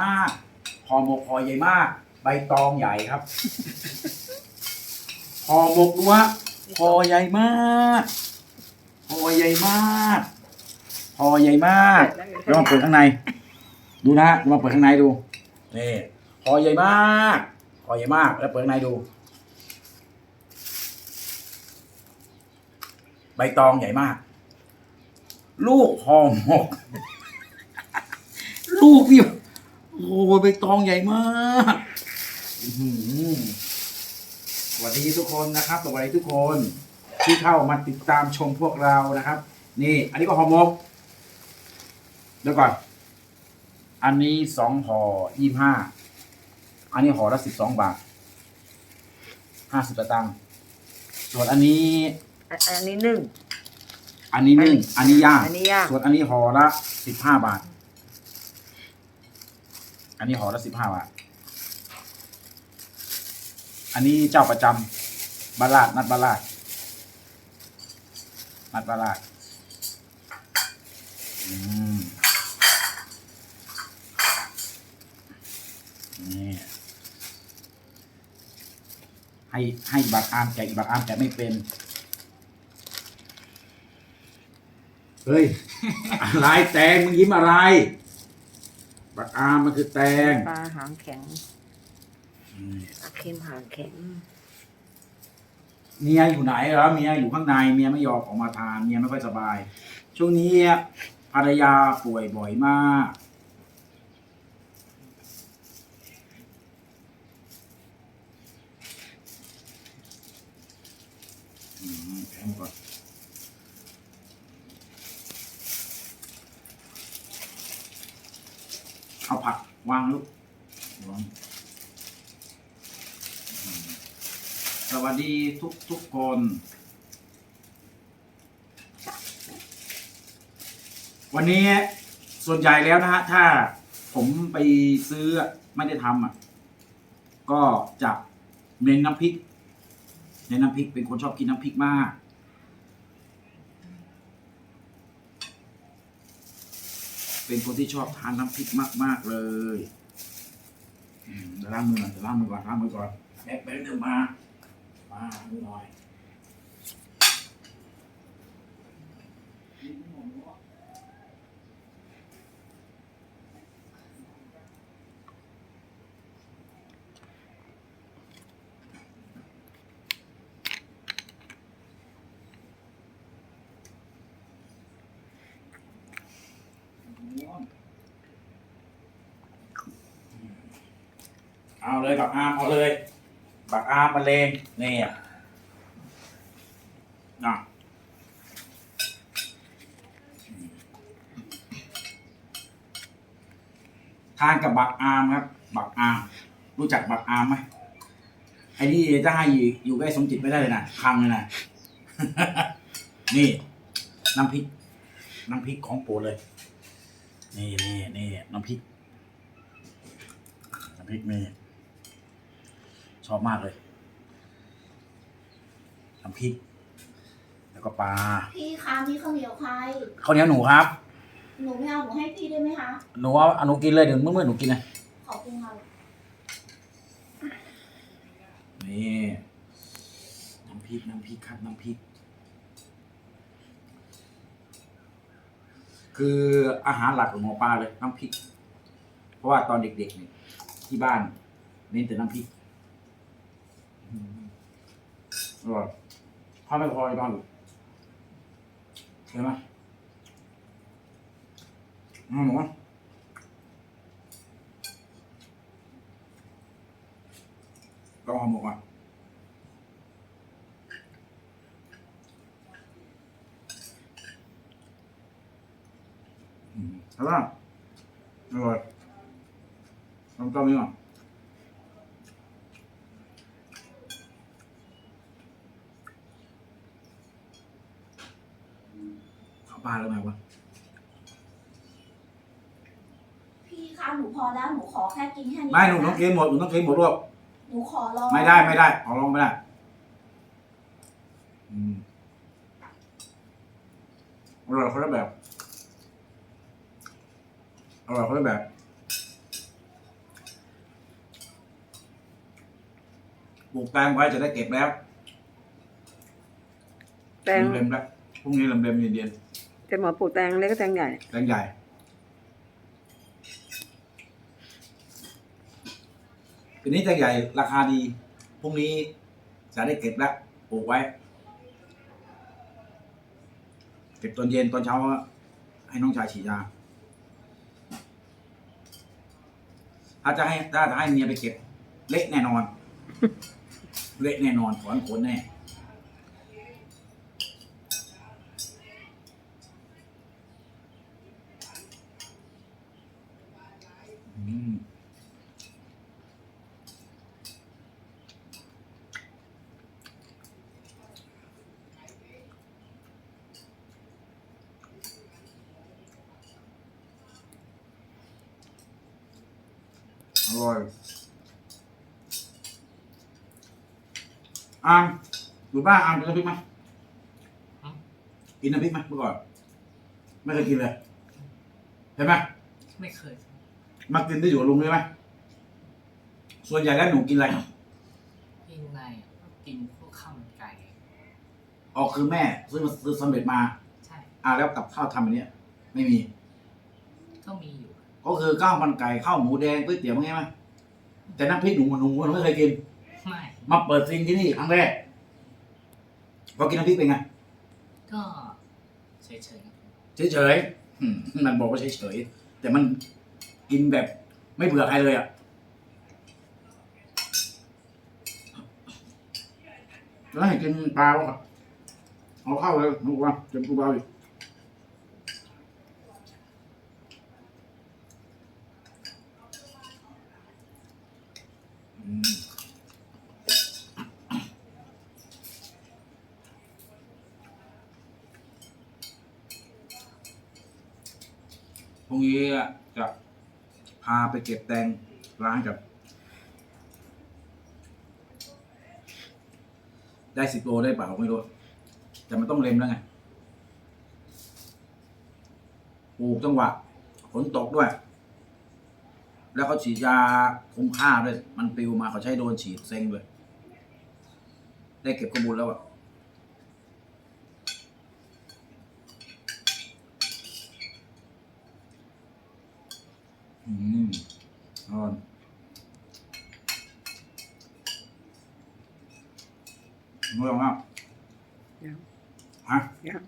มากห่อหมกห่อใหญ่มาก ใบตองใหญ่ครับห่อหมกดูวะห่อใหญ่มากห่อใหญ่มากห่อใหญ่มากเดี๋ยวมาเปิดข้างใน ดูนะมาเปิดข้างในดูนี่ห่อใหญ่มากห่อใหญ่มาก แล้วเปิดข้างในดู ใบตองใหญ่มาก ลูกห่อหมก ลูกนี่ โอ้โหใบตองใหญ่มากอื้อหือสวัสดีทุกคนนะครับสวัสดีทุกคนที่เข้ามาติดตามชมพวกเรานะครับ นี่ อันนี้ก็ห่อหมกเดี๋ยวก่อน อันนี้สองห่อยี่ห้าอันนี้ห่อละสิบสองบาทห้าสิบตางค์ส่วนอันนี้ อันอันนี้หนึ่ง อันนี้นึ่งอันนี้ย่างอันนี้ย่าง ส่วนอันนี้ห่อละสิบห้าบาท อันนี้ห่อละสิบห้าบาท อันนี้เจ้าประจำบาลาดนัดบาลาดนัดบาลาดอืมนี่ให้ให้บักอามแกะอีบักอามแกะไม่เป็น เฮ้ย อะไรแตงมึงยิ้มอะไร บักอามมันคือแตงปลาหางแข็งปลาเค็มหางแข็ง เมียอยู่ไหนเหรอเมียอยู่ข้างในเมียไม่ยอมออกมาทานเมียไม่ค่อยสบาย ช่วงนี้ภรรยาป่วยบ่อยมาก อืมแข็งก่อนเอาผัก วางลูกวางสวัสดีทุกทุกคน วันนี้ส่วนใหญ่แล้วนะฮะ ถ้าผมไปซื้อไม่ได้ทำอะ ก็จะเน้นน้ำพริก เน้นน้ำพริกเป็นคนชอบกินน้ำพริกมาก เป็นคนที่ชอบทานน้ำพริกมาก ๆเลยอืมเดี๋ยวล้างมือก่อนเดี๋ยวล้างมือก่อนล้างมือก่อนแป๊บแป๊บเดี๋ยวมามามือหน่อย เอาเลยบักอามเอาเลยบักอามมาเลงนี่อะนะทานกับบักอามครับ บักอามรู้จักบักอามไหมไอ้นี่ถ้าให้อยู่อยู่ใกล้สมจิตไม่ได้เลยนะพังเลยนะนี่น้ำพริก น้ำพริกของโปรดเลย นี่นี่นี่น้ำพริกน้ำพริกนี่ ชอบมากเลยน้ำพริก แล้วก็ปลาพี่คะมีข้าวเหนียวใครข้าวเหนียวหนูครับ หนูไม่เอาหนูให้พี่ได้ไหมคะ หนูเอาเอาหนูกินเลยเดี๋ยวเมื่อเมื่อหนูกินเลยขอบคุณค่ะนี่น้ำพริกน้ำพริกครับน้ำพริก คืออาหารหลักของหมอปลาเลยน้ำพริก เพราะว่าตอนเด็กๆเนี่ยที่บ้านเน้นแต่น้ำพริกอืม อร่อยถ้าไม่พอในบ้านอีกเห็นไหมอืมหนู กัป้าแล้วไงวะ พี่คะหนูพอแล้วหนูขอแค่กินแค่นี้ไม่หนูต้องกินหมดหนูต้องกินหมดรวบหนูขอลองไม่ได้ไม่ได้ขอลองไม่ได้อร่อยคนละแบบอร่อยคนละแบบ ปลูกแตงไว้จะได้เก็บแล้วแตง เล็มแล้วพรุ่งนี้ลำเล็มเๆเย็น แต่หมอปลูกแตงเล็กก็แตงใหญ่ แตงใหญ่ ปีนี้แตงใหญ่ราคาดี พรุ่งนี้จะได้เก็บแล้วปลูกไว้ เก็บตอนเย็นตอนเช้า ให้น้องชายฉีดยา ถ้าจะให้ถ้าจะให้เมียไปเก็บ เละแน่นอน เละแน่นอนถอนขนแน่ ร่อยอามอยู่บ้านอามกินน้ำพริกไหมกินน้ำพริกไหมเมื่อก่อนไม่เคยกินเลยเห็นไหมไม่เคย มากินได้อยู่กับลุงใช่ไหมส่วนใหญ่แล้วหนูกินอะไรกินในกินพวกข้าวมันไก่อ๋อคือแม่ซื้อมาซื้อสำเร็จมา ใช่อ่าแล้วกับข้าวทำอันเนี้ย ไม่มี ก็มีอยู่ ก็คือข้าวมันไก่ข้าวหมูแดงก๋วยเตี๋ยวไงไหมแต่น้ำพริกหนูหนูหนูไม่เคยกิน ไม่มาเปิดซิงที่นี่ครั้งแรกพอกินน้ำพริกเป็นไงก็เฉยๆครับเฉยๆอืมมันบอกว่าเฉยๆแต่มันกินแบบไม่เบื่อใครเลยอะแล้วให้กินปลาวะเอาเข้าเลยหนูว่าเจ็บกูเบาอีก พรุ่งนี้จะพาไปเก็บแตงล้างกับ ได้สิบโลได้เปล่าไม่รู้ แต่มันต้องเล็มแล้วไงปลูกจังหวะฝนตกด้วย แล้วเขาฉีดยาคุมค่าด้วย มันปลิวมาเขาใช้โดนฉีดเซ็งเลย ได้เก็บข้อมูลแล้วอะ อืมนอนอร่อยมากยังฮะยัง